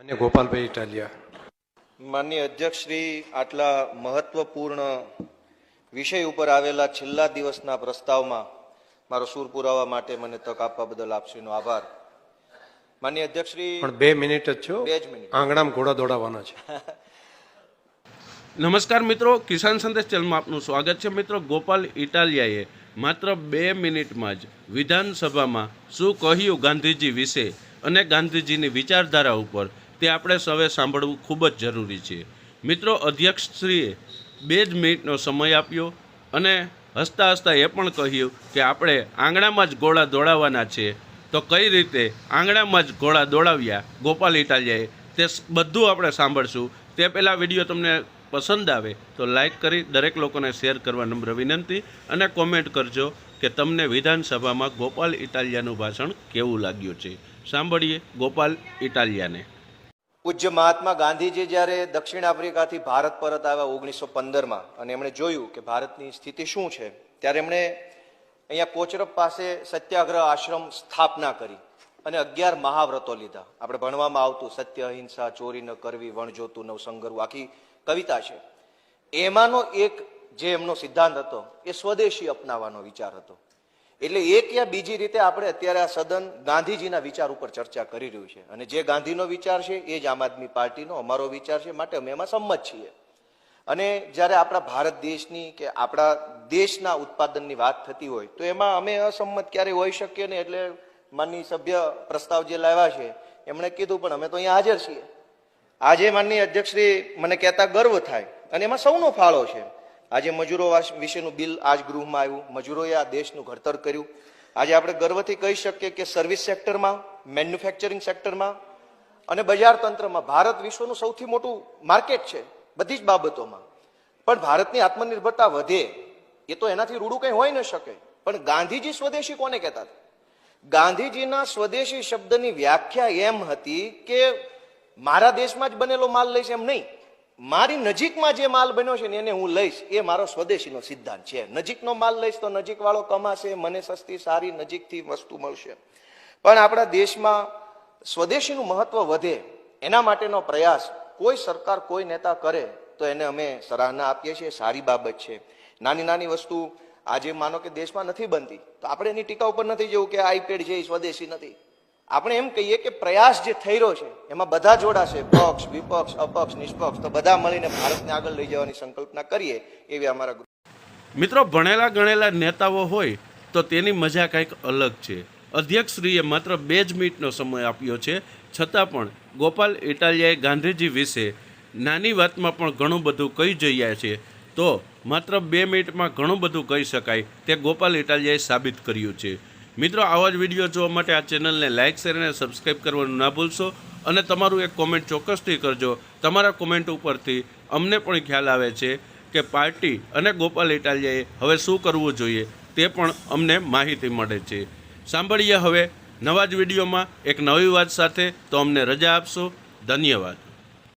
અને ગોપાલભાઈ ઇટાલિયા. માનનીય અધ્યક્ષ શ્રી આટલા મહત્વપૂર્ણ વિષય ઉપર આવેલા છેલ્લા દિવસના પ્રસ્તાવમાં મારો સૂર પુરાવા માટે મને તક આપવા બદલ આપશ્રીનો આભાર. માનનીય અધ્યક્ષ શ્રી પણ બે મિનિટ જ છો. બે જ મિનિટ. આંગણામાં ઘોડા દોડાવવાના છે. નમસ્કાર મિત્રો કિસાન સંદેશ ચેનલમાં આપનું સ્વાગત છે. મિત્રો ગોપાલ ઇટાલિયાએ માત્ર બે મિનિટમાં જ વિધાનસભામાં શું કહ્યું ગાંધીજી વિશે અને ગાંધીજીની વિચારધારા ઉપર તે આપણે સૌએ સાંભળવું ખૂબ જ જરૂરી છે. મિત્રો, અધ્યક્ષશ્રીએ બે જ મિનિટનો સમય આપ્યો અને હસતા હસતા એ પણ કહ્યું કે આપણે આંગણામાં જ ગોળા દોડાવવાના છે. તો કઈ રીતે આંગણામાં જ ગોળા દોડાવ્યા ગોપાલ ઇટાલિયાએ? તે બધું આપણે સાંભળશું. તે પહેલાં વીડિયો તમને પસંદ આવે તો લાઈક કરી દરેક લોકોને શેર કરવા નમ્ર વિનંતી અને કોમેન્ટ કરજો કે તમને વિધાનસભામાં ગોપાલ ઇટાલિયાનું ભાષણ કેવું લાગ્યું છે. સાંભળીએ ગોપાલ ઇટાલિયાને. પૂજ્ય મહાત્મા ગાંધીજી જ્યારે દક્ષિણ આફ્રિકાથી ભારત પરત આવ્યા ઓગણીસો પંદરમાં અને એમણે જોયું કે ભારતની સ્થિતિ શું છે, ત્યારે એમણે અહીંયા કોચરપ પાસે સત્યાગ્રહ આશ્રમ સ્થાપના કરી અને અગિયાર મહાવ્રતો લીધા. આપણે ભણવામાં આવતું સત્ય, અહિંસા, ચોરી ન કરવી વણજોતું નવ સંગરવું આખી કવિતા છે. એમાંનો એક જે એમનો સિદ્ધાંત હતો, એ સ્વદેશી અપનાવવાનો વિચાર હતો. એટલે એક યા બીજી રીતે આપણે અત્યારે આ સદન ગાંધીજીના વિચાર ઉપર ચર્ચા કરી રહ્યું છે. અને જે ગાંધીનો વિચાર છે, એ જ આમ આદમી પાર્ટીનો, અમારો વિચાર છે, માટે અમે એમાં સંમત છીએ. અને જ્યારે આપણા ભારત દેશની કે આપણા દેશના ઉત્પાદનની વાત થતી હોય, તો એમાં અમે અસંમત ક્યારેય હોઈ શકીએ ને એટલે માનની સભ્ય પ્રસ્તાવ જે લાવ્યા છે, એમણે કીધું, પણ અમે તો અહીંયા હાજર છીએ. આજે માનની અધ્યક્ષશ્રી મને કહેતા ગર્વ થાય. અને એમાં સૌનો ફાળો છે. આજે મજૂરો વિશેનું બિલ આજ ગૃહમાં આવ્યું. મજૂરોએ આ દેશનું ઘડતર કર્યું. આજે આપણે ગર્વથી કહી શકીએ કે સર્વિસ સેક્ટરમાં મેન્યુફેક્ચરિંગ સેક્ટરમાં અને બજાર તંત્રમાં ભારત વિશ્વનું સૌથી મોટું માર્કેટ છે, બધી જ બાબતોમાં. પણ ભારતની આત્મનિર્ભરતા વધે, એ તો એનાથી રૂડું કંઈ હોઈ ન શકે. પણ ગાંધીજી સ્વદેશી કોને કહેતા હતા? ગાંધીજીના સ્વદેશી શબ્દની વ્યાખ્યા એમ હતી કે મારા દેશમાં જ બનેલો માલ લઈશ એમ નહીં. મારી નજીકમાં જે માલ બન્યો છે ને એને હું લઈશ, એ મારો સ્વદેશીનો સિદ્ધાંત છે. નજીકનો માલ લઈશ તો નજીક વાળો કમાશે, મને સસ્તી, સારી, નજીકથી વસ્તુ મળશે. પણ આપણા દેશમાં સ્વદેશીનું મહત્વ વધે એના માટેનો પ્રયાસ કોઈ સરકાર, કોઈ નેતા કરે તો એને અમે સરાહના આપીએ છીએ, સારી બાબત છે. નાની નાની વસ્તુ આજે માનો કે દેશમાં નથી બનતી, તો આપણે એની ટીકા ઉપર નથી જવું કે આઈપેડ છે, એ સ્વદેશી નથી. આપણે એમ કહીએ કે પ્રયાસ જે થઈ રહ્યો છે, એમાં બધા જોડાશે પક્ષ, વિપક્ષ, અપક્ષ, નિષ્પક્ષ, તો બધા મળીને ભારતને આગળ લઈ જવાની સંકલ્પના કરીએ એવી અમારા મિત્રો, ભણેલા ગણેલા નેતાઓ હોય તો તેની મજા કંઈક અલગ છે. અધ્યક્ષશ્રીએ માત્ર બે જ મિનિટનો સમય આપ્યો છે. છતાં પણ ગોપાલ ઇટાલિયાએ ગાંધીજી વિશે નાની વાતમાં પણ ઘણું બધું કહી જઈએ છે. તો માત્ર બે મિનિટમાં ઘણું બધું કહી શકાય તે ગોપાલ ઇટાલિયાએ સાબિત કર્યું છે. મિત્રો, આવા જ વીડિયો જોવા માટે આ ચેનલને લાઇક શેર અને સબસ્ક્રાઈબ કરવાનું ના ભૂલશો. અને તમારું એક કોમેન્ટ ચોક્કસથી કરજો. તમારા કોમેન્ટ ઉપરથી અમને પણ ખ્યાલ આવે છે કે પાર્ટી અને ગોપાલ ઇટાલિયાએ હવે શું કરવું જોઈએ તે પણ અમને માહિતી મળે છે. સાંભળીએ હવે નવા જ વિડીયોમાં એક નવી વાત સાથે. તો અમને રજા આપશો. ધન્યવાદ.